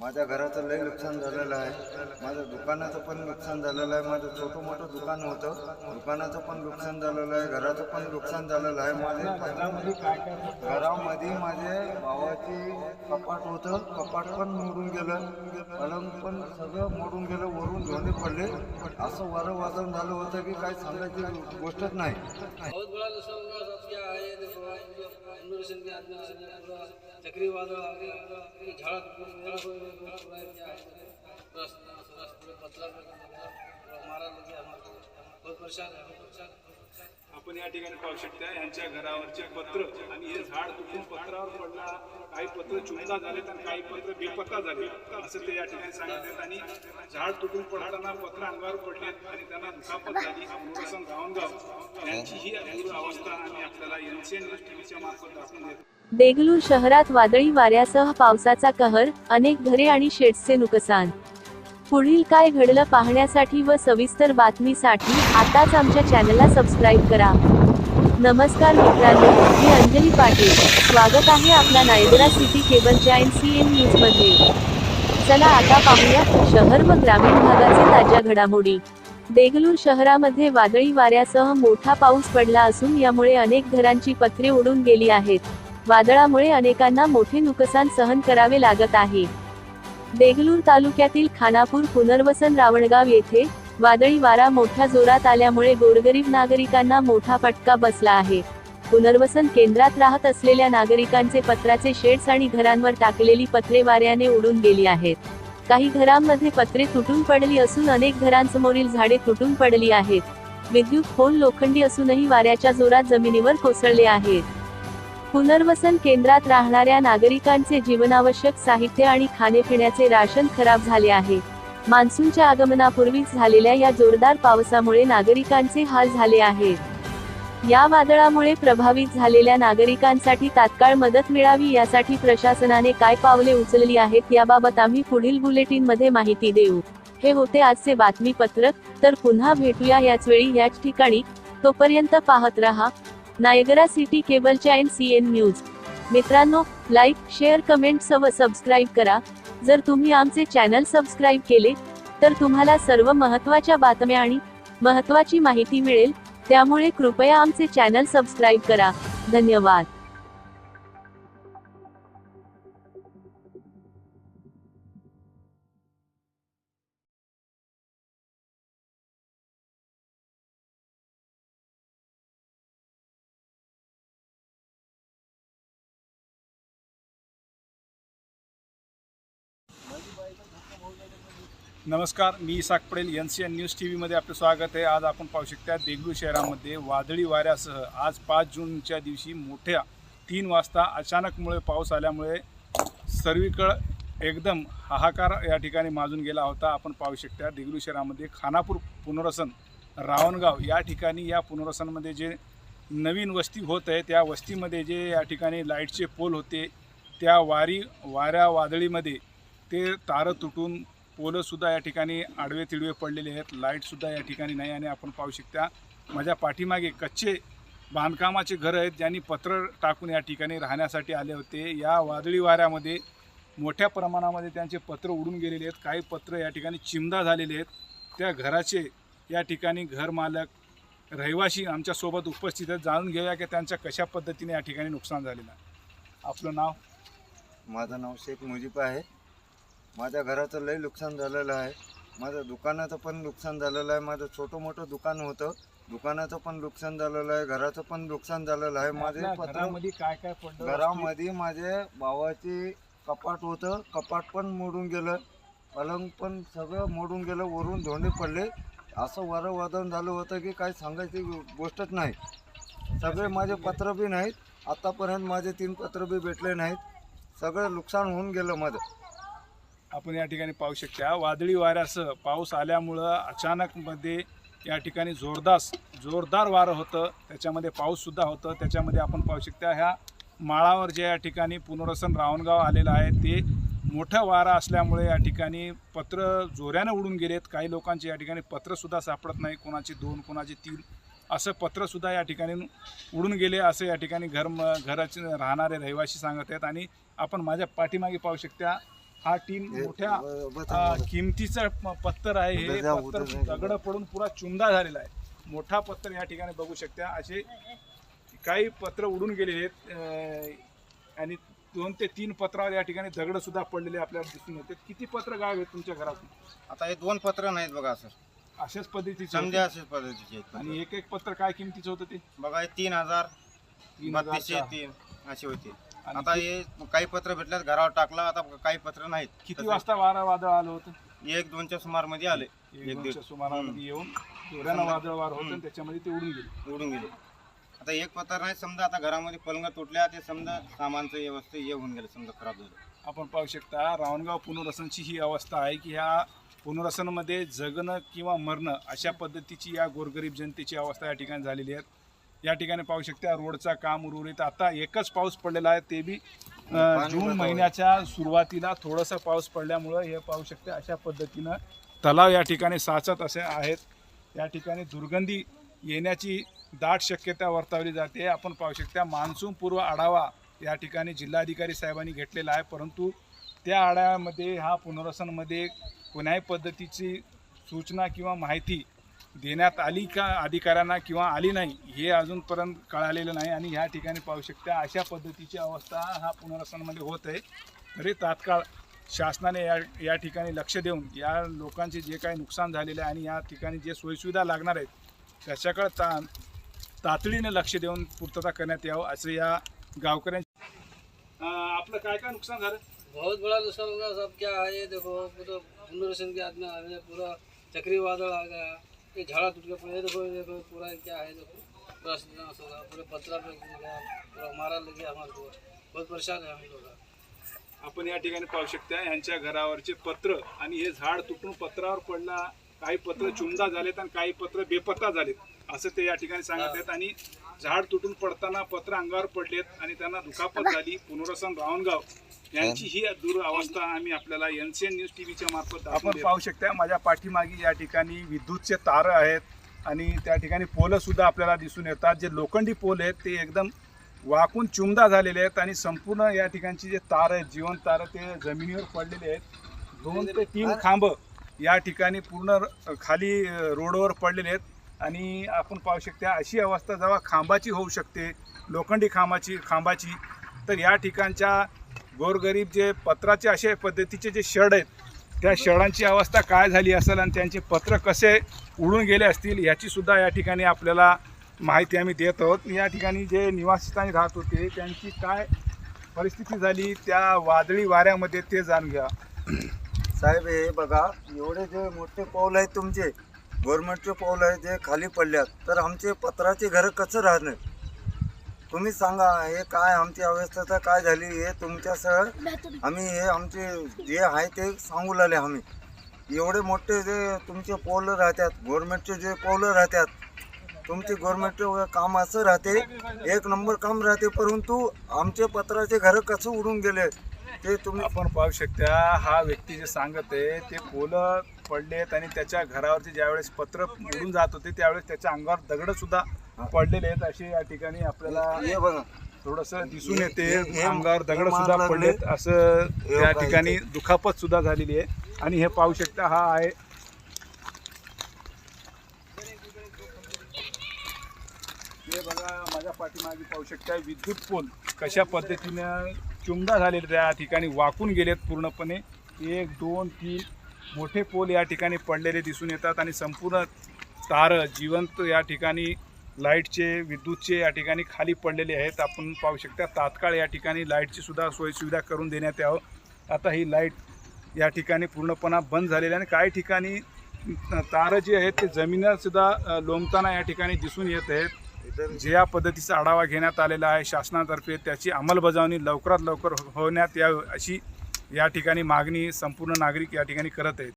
माझ्या घराचं लई नुकसान झालेलं आहे. माझं दुकानाचं पण नुकसान झालेलं आहे. माझं छोटं मोठं दुकान होतं. दुकानाचं पण नुकसान झालेलं आहे. घराचं पण नुकसान झालेलं आहे. माझे घरामध्ये काय काय माझे भावाची कपाट होतं. कपाट पण मोडून गेलं. पलंग पण सगळं मोडून गेलं. वरून धोंडे पडले. असं वारं वादळ झालं होतं की काही सांगायची गोष्टच नाही. बहुत बड़ा नुकसान हुआ सब पतला बहुत परेशान है बहुत परेशान आपण या ठिकाणी पाहू शकता यांच्या घरावरचे पत्र आणि हे झाड तुटून पत्रावर पडला काही पत्र चुंदा झाले तर काही पत्र बेपत्ता झाले असं ते या ठिकाणी सांगतात आणि झाड तुटून पडताना पत्र अंगावर पडले आणि त्यांना दुखापत झाली. मोरसन गावनगाव यांची ही अपूर्व अवस्था आम्ही आपल्याला एनसीएन न्यूज टीव्हीच्या मार्फत दाखवून देतो. देगलूर शहरात वादळी वाऱ्यासह पावसाचा कहर अनेक घरे आणि शेड्सचे नुकसान पुढील काय घडलं पाहण्यासाठी व सविस्तर बातमीसाठी आताच आमच्या चॅनलला सबस्क्राईब करा. नमस्कार मित्रांनो मी अंजली पाटील. स्वागत आहे आपला नायगरा सिटी केबल चॅन सी एन न्यूजमध्ये. चला आता पाहूया शहर व ग्रामीण भागाचे ताज्या घडामोडी. देगलूर शहरामध्ये वादळी वाऱ्यासह मोठा पाऊस पडला असून यामुळे अनेक घरांची पत्रे उडून गेली आहेत. वादळामुळे अनेकांना मोठे नुकसान सहन करावे लागत आहे. देगलूर तालुक्यातील खानापूर पुनर्वसन रावणगाव येथे वादळी वारा मोठ्या जोरात आल्यामुळे गोरगरीब नागरिकांना मोठा फटका बसला आहे. पुनर्वसन केंद्रात राहत असलेल्या नागरिकांचे पत्राचे शेड्स आणि घरांवर टाकलेली पत्रे वाऱ्याने उडून गेली आहेत. काही घरांमध्ये पत्रे तुटून पडली असून अनेक घरांसमोरील झाडे तुटून पडली आहेत. विद्युत खोल लोखंडी असूनही वाऱ्याच्या जोरात जमिनीवर कोसळले आहेत. पुनर्वसन केंद्रात राहणाऱ्या नागरिकांचे जीवनावश्यक साहित्य आणि खाणेपिण्याचे राशन खराब झाले आहे. मान्सूनच्या आगमनापूर्वीच झालेल्या या जोरदार पावसामुळे नागरिकांचे हाल झाले आहेत या वादळामुळे प्रभावित झालेल्या नागरिकांसाठी तात्काळ मदत मिळावी यासाठी प्रशासनाने काय पावले उचलली आहेत याबाबत आम्ही पुढील बुलेटिनमध्ये माहिती देऊ. हे होते आजचे बातमीपत्रक तर पुन्हा भेटूया याच वेळी याच ठिकाणी. तोपर्यंत पाहत रहा. नायगरा सिटी केबलच्या एन सी एन न्यूज. मित्रांनो लाईक शेअर कमेंट सव सबस्क्राईब करा. जर तुम्ही आमचे चॅनल सबस्क्राईब केले तर तुम्हाला सर्व महत्त्वाच्या बातम्या आणि महत्त्वाची माहिती मिळेल. त्यामुळे कृपया आमचे चॅनल सबस्क्राईब करा. धन्यवाद. नमस्कार मी Isak Padel N C N news T व्हीमध्ये आपलं स्वागत आहे. आज आपण पाहू शकता देगलूर शहरामध्ये वादळी वाऱ्यासह आज पाच जूनच्या दिवशी मोठ्या तीन वाजता अचानकमुळे पाऊस आल्यामुळे सर्वीकड एकदम हाहाकार या ठिकाणी माजून गेला होता. आपण पाहू शकता देगलूर शहरामध्ये खानापूर पुनर्वसन रावणगाव या ठिकाणी या पुनर्वसनमध्ये जे नवीन वस्ती होत आहे त्या वस्तीमध्ये जे या ठिकाणी लाईटचे पोल होते त्या वारी वाऱ्या वादळीमध्ये ते तारं तुटून पोलंसुद्धा या ठिकाणी आडवे तिडवे पडलेले आहेत. लाईटसुद्धा या ठिकाणी नाही आणि आपण पाहू शकता माझ्या पाठीमागे कच्चे बांधकामाचे घरं आहेत ज्यांनी पत्र टाकून या ठिकाणी राहण्यासाठी आले होते. या वादळी वाऱ्यामध्ये मोठ्या प्रमाणामध्ये त्यांचे पत्र उडून गेलेले आहेत. काही पत्र या ठिकाणी चिमदा झालेले आहेत. त्या घराचे या ठिकाणी घरमालक रहिवाशी आमच्यासोबत उपस्थित आहेत. जाणून घेऊया की त्यांच्या कशा पद्धतीने या ठिकाणी नुकसान झालेलं आहे. आपलं नाव? माझं नाव शेख मुजीब आहे. माझ्या घराचं लई नुकसान झालेलं आहे. माझं दुकानाचं पण नुकसान झालेलं आहे. माझं छोटं मोठं दुकान होतं. दुकानाचं पण नुकसान झालेलं आहे. घराचं पण नुकसान झालेलं आहे. माझे आपल्या पत्र घरामध्ये काय काय पडलं घरामध्ये माझे भावाची कपाट होतं. कपाट पण मोडून गेलं. पलंग पण सगळं मोडून गेलं. वरून धोंडे पडले. असं वारं वादळ झालं होतं की काही सांगायची गोष्टच नाही. सगळे माझे पत्र बी नाहीत. आतापर्यंत माझे तीन पत्र बी भेटले नाहीत. सगळं नुकसान होऊन गेलं माझं. आपण या ठिकाणी पाहू शकता. वादळी वाऱ्यासह पाऊस आल्यामुळं अचानकमध्ये या ठिकाणी जोरदार जोरदार वारं होतं. त्याच्यामध्ये पाऊससुद्धा होतं. त्याच्यामध्ये आपण पाहू शकता ह्या माळावर जे या ठिकाणी पुनर्वसन रावणगाव आलेलं आहे ते मोठं वारा असल्यामुळे या ठिकाणी पत्र जोऱ्यानं उडून गेलेत. काही लोकांचे या ठिकाणी पत्रसुद्धा सापडत नाही. कोणाचे दोन कोणाचे तीन असं पत्रसुद्धा या ठिकाणी उडून गेले असं या ठिकाणी घर घराचे राहणारे रहिवासी सांगत आहेत. आणि आपण माझ्या पाठीमागे पाहू शकता हा हे मोठ्या. किमतीचं पत्तर आहे हे पत्तर. दगड पडून पुरा चुंदा झालेला आहे मोठा पत्तर या ठिकाणी बघू शकता असे काही पत्र उडून गेलेले आहेत आणि दोन ते तीन पत्रावर या ठिकाणी दगड सुद्धा पडलेले आपल्याला दिसून येते किती पत्र गायब आहेत तुमच्या घरातून आता हे दोन पत्र नाहीत बघा सर अशाच पद्धतीचे समजा. अशाच पद्धतीचे आहेत आणि एक एक पत्र काय किमतीचं होतं ते. बघा हे तीन हजार तीन हजार. तीन असे होते आता हे काही पत्र भेटल्यात घरावर टाकला आता काही पत्र नाहीत. किती वाजता वारा वादळ आलं होतं? एक दोनच्या सुमारमध्ये आले. एक दीड दोनच्या सुमारामध्ये येऊन जोरानं वादळ वार होतं आणि त्याच्यामध्ये ते उडून गेले. उडून गेले. आता एक पत्र नाही समजा आता घरामध्ये पलंग तुटल्या ते समजा सामानचं व्यवस्था हे होऊन गेलं समजा खराब झालं. आपण पाहू शकता रावणगाव पुनर्वसनची ही अवस्था आहे की ह्या पुनर्वसनमध्ये जगणं किंवा मरणं अशा पद्धतीची या गोरगरीब जनतेची अवस्था या ठिकाणी झालेली आहे. या ठिकाणी पाहू शकता रोडचा काम उर्वरित. आता एकच पाऊस पडलेला आहे ते बी जून महिन्याच्या सुरुवातीला थोडंसं पाऊस पडल्यामुळं हे पाहू शकता अशा पद्धतीनं तलाव या ठिकाणी साचत असे आहेत. या ठिकाणी दुर्गंधी येण्याची दाट शक्यता वर्तवली जाते. आपण पाहू शकता मान्सून पूर्व आढावा या ठिकाणी जिल्हाधिकारी साहेबांनी घेतलेला आहे परंतु त्या आढाव्यामध्ये हा पुनर्वसनमध्ये कोण्याही पद्धतीची सूचना किंवा माहिती देण्यात आली का अधिकाऱ्यांना किंवा आली नाही हे अजूनपर्यंत कळालेलं नाही आणि ह्या ठिकाणी पाहू शकता अशा पद्धतीची अवस्था हा पुनर्वसनामध्ये होत आहे. तरी तात्काळ शासनाने या या ठिकाणी लक्ष देऊन या लोकांचे जे काही नुकसान झालेलं आहे आणि या ठिकाणी जे सोयीसुविधा लागणार आहेत त्याच्याकडे ता तातडीने लक्ष देऊन पूर्तता करण्यात यावं असं या गावकऱ्यांचे आपलं काय काय नुकसान झालं? बहुत बड़ा नुकसान होगा सब क्या है ये देखो पुनर्वसन के आदमी पूरा आ गया। ये झाड़ा टूट गया पूरा देखो ये देखो पूरा क्या है देखो पूरा नाश होगा पूरे पत्रा पे गिर गया पूरा मारा लग गया हमारे को बहुत परेशान है हम लोग आपण या ठिकाणी पाहू शकता यांच्या घरावरचे पत्र आणि हे झाड तुटून पत्रावर पडला काही पत्र चुंदा झालेत आणि काही पत्र बेपत्ता झालेत असं ते या ठिकाणी सांगत आहेत. आणि झाड तुटून पडताना पत्र अंगावर पडलेत आणि त्यांना दुखापत झाली. पुनर्वसन रावणगाव यांची ही दुरवस्था आम्ही आपल्याला एन सी एन न्यूज टीव्हीच्या मार्फत आपण पाहू शकता माझ्या पाठीमागे या ठिकाणी विद्युतचे तार आहेत आणि त्या ठिकाणी पोलं सुद्धा आपल्याला दिसून येतात. जे लोखंडी पोल आहेत ते एकदम वाकून चुमदा झालेले आहेत आणि संपूर्ण या ठिकाणची जे तार आहेत जीवन तार ते जमिनीवर पडलेले आहेत. दोन ते तीन खांब या ठिकाणी पूर्ण खाली रोडवर पडलेले आहेत. आणि आपण पाहू शकता अशी अवस्था जेव्हा खांबाची होऊ शकते लोखंडी खांबाची खांबाची तर या ठिकाणच्या गोरगरीब जे पत्राचे असे पद्धतीचे जे शड आहेत त्या शडांची अवस्था काय झाली असेल आणि त्यांचे पत्र कसे उडून गेले असतील याचीसुद्धा या ठिकाणी आपल्याला माहिती आम्ही देत आहोत. या ठिकाणी जे निवासस्थानी राहत होते त्यांची काय परिस्थिती झाली त्या वादळी वाऱ्यामध्ये ते जाणून घ्या. साहेब हे बघा एवढे जे मोठे पाऊल आहेत तुमचे गव्हर्नमेंटचे पाऊल आहे जे खाली पडल्यात. तर आमचे पत्राचे घरं कसं राहणार? तुम्ही सांगा हे काय आमची अवस्था काय झाली हे तुमच्यासह आम्ही हे आमचे जे आहे ते सांगू लागले आम्ही. एवढे मोठे जे तुमचे पावलं राहतात गव्हर्नमेंटचे जे पावलं राहतात तुमचे गव्हर्नमेंटचे काम असं राहते एक नंबर काम राहते परंतु आमचे पत्राचे घरं कसं उडून गेले ते तुम्ही आपण पाहू शकता हा व्यक्ती जे सांगत आहे ते पोलं पडलेत आणि त्याच्या घरावरती ज्यावेळेस पत्र उडून जात होते त्यावेळेस त्याच्या अंगावर दगड सुद्धा पडलेले आहेत असे या ठिकाणी आपल्याला हे बघा थोडस दिसून येते अंगावर दगड सुद्धा. पडलेत असं या ठिकाणी. दुखापत सुद्धा झालेली आहे आणि हे पाहू शकता हा आहे हे बघा माझ्या पाठीमागे पाहू शकता विद्युत पोल कशा पद्धतीनं चुंदा झालेले त्या ठिकाणी वाकून गेलेत पूर्णपणे एक दोन तीन मोठे पोल या ठिकाणी पडलेले दिसून येतात आणि संपूर्ण तारं जिवंत या ठिकाणी लाईटचे विद्युतचे या ठिकाणी खाली पडलेले आहेत. आपण पाहू शकता तात्काळ या ठिकाणी लाईटची सुद्धा सोयीसुविधा करून देण्यात यावं. आता ही लाइट या ठिकाणी पूर्णपणा बंद झालेली आणि काही ठिकाणी तारं जी आहेत ते जमिनीसुद्धा लोंबताना या ठिकाणी दिसून येत आहेत. जे या पद्धतीचा आढावा घेण्यात आलेला आहे शासनातर्फे त्याची अंमलबजावणी लवकरात लवकर हो-, होण्यात यावी अशी या ठिकाणी मागणी संपूर्ण नागरिक या ठिकाणी करत आहेत.